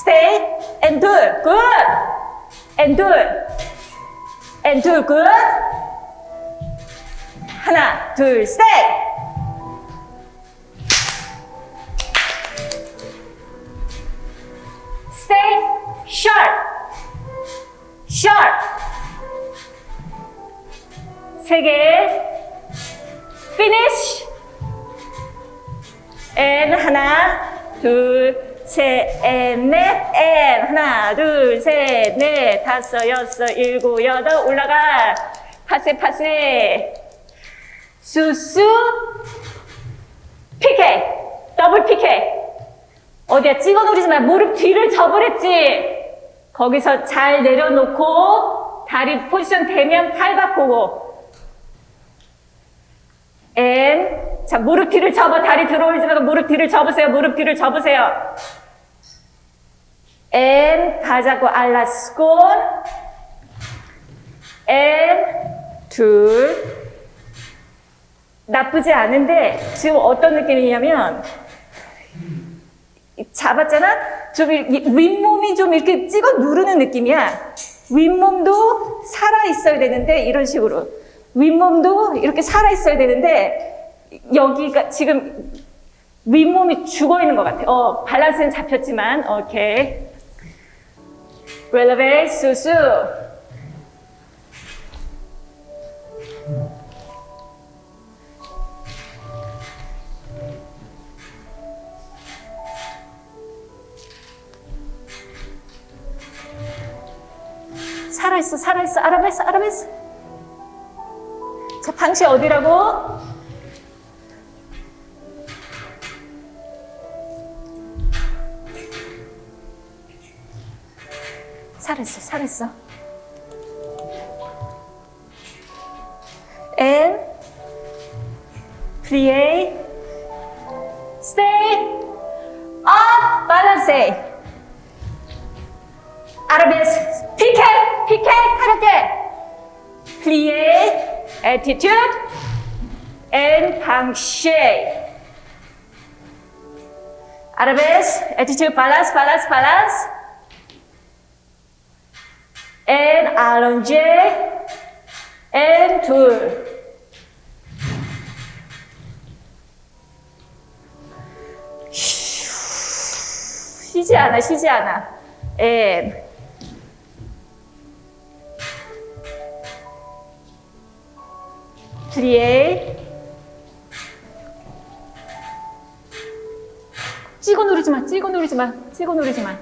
stay and do. Good. And do. And do. Good. 하나, 둘, stay. Stay sharp. Sharp. 세 개. Finish. and 하나, 둘, 셋, 넷, and 하나, 둘, 셋, 넷, 다섯, 여섯, 일곱, 여덟, 올라가. 파세, 파세. 수수, PK. 더블 PK. 어디야 찍어 누르지 마. 무릎 뒤를 접으랬지. 거기서 잘 내려놓고 다리 포지션 되면 팔 바꾸고. N. 자, 무릎 뒤를 접어. 다리 들어올리지 말고 무릎 뒤를 접으세요. 무릎 뒤를 접으세요. N. 다 잡고 알라스콘. N. 둘. 나쁘지 않은데 지금 어떤 느낌이냐면 잡았잖아? 좀 윗몸이 좀 이렇게 찍어 누르는 느낌이야. 윗몸도 살아 있어야 되는데 이런 식으로 윗몸도 이렇게 살아 있어야 되는데 여기가 지금 윗몸이 죽어 있는 것 같아. 어 밸런스는 잡혔지만 오케이. Releve 수수. 살아있어, 살아있어, 아라베스, 아라베스. 자, 방시 어디라고? 살아있어, 살아있어. And, plie, stay, up, balance. 아라베스 PK PK 카라테 플리에 attitude and 방쉐 아라베스 attitude balance balance balance and allonge and 둘. 쉬지 않아 쉬지 않아. And 플리에 찍어 누르지 마, 찍어 누르지 마, 찍어 누르지 마.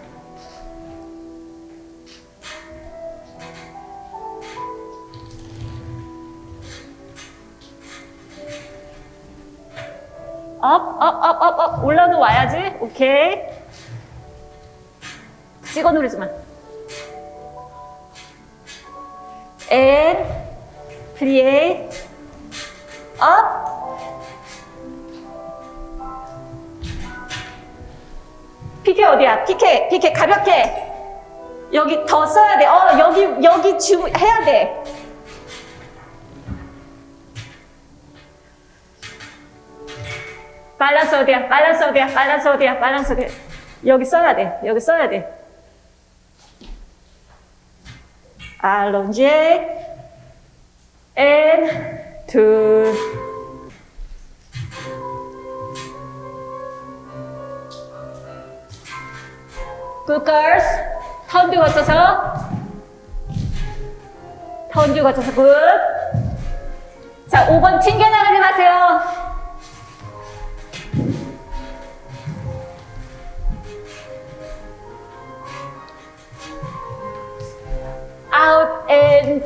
업, 업, 업, 업, 업. 올라도 와야지. 오케이. 찍어 누르지 마. and 플리에 업 피케 어디야? 피케 피케 가볍게 여기 더 써야 돼. 어 여기 여기 주 해야 돼. 발란스 어디야? 발란스 어디야? 발란스 어디야? 발란스 어디야? 여기 써야 돼. 여기 써야 돼. 알론제 and girls. 턴도 거쳐서 턴도 거쳐서 굿. 자, 5번 튕겨나가지 마세요.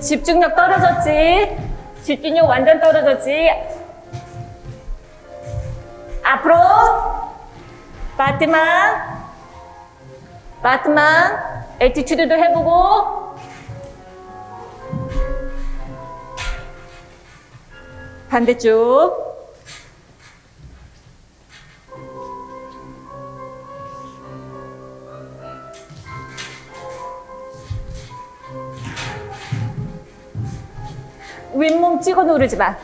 집중력 떨어졌지. 집중력 완전 떨어졌지. 앞으로? 바트만 바트만 에티튜드도 해보고. 반대쪽 윗몸 찍어 누르지 마.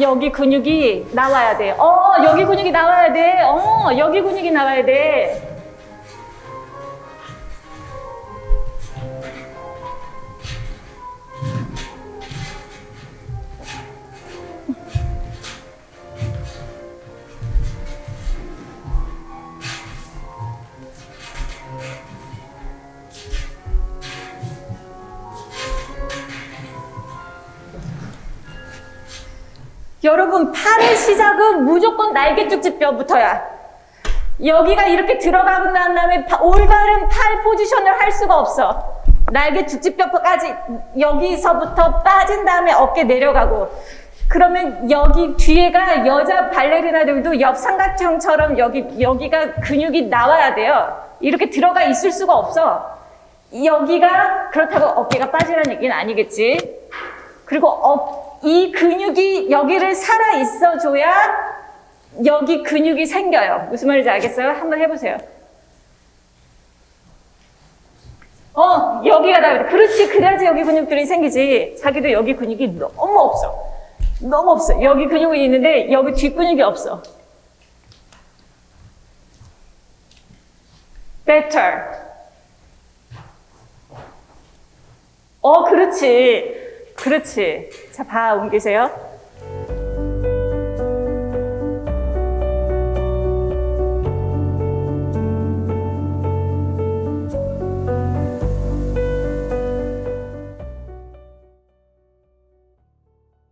여기 근육이 나와야 돼. 어, 여기 근육이 나와야 돼. 어, 여기 근육이 나와야 돼. 여러분, 팔의 시작은 무조건 날개쭉지뼈부터야. 여기가 이렇게 들어가고 난 다음에 바- 올바른 팔 포지션을 할 수가 없어. 날개 죽지뼈까지 여기서부터 빠진 다음에 어깨 내려가고. 그러면 여기 뒤에가 여자 발레리나들도 옆 삼각형처럼 여기, 여기가 근육이 나와야 돼요. 이렇게 들어가 있을 수가 없어. 여기가 그렇다고 어깨가 빠지라는 얘기는 아니겠지. 그리고 어, 이 근육이 여기를 살아 있어 줘야 여기 근육이 생겨요. 무슨 말인지 알겠어요? 한번 해보세요. 어, 여기가 나 그렇지. 그래야지 여기 근육들이 생기지. 자기도 여기 근육이 너무 없어. 너무 없어. 여기 근육이 있는데 여기 뒷근육이 없어. better. 어, 그렇지. 그렇지. 자, 봐, 옮기세요.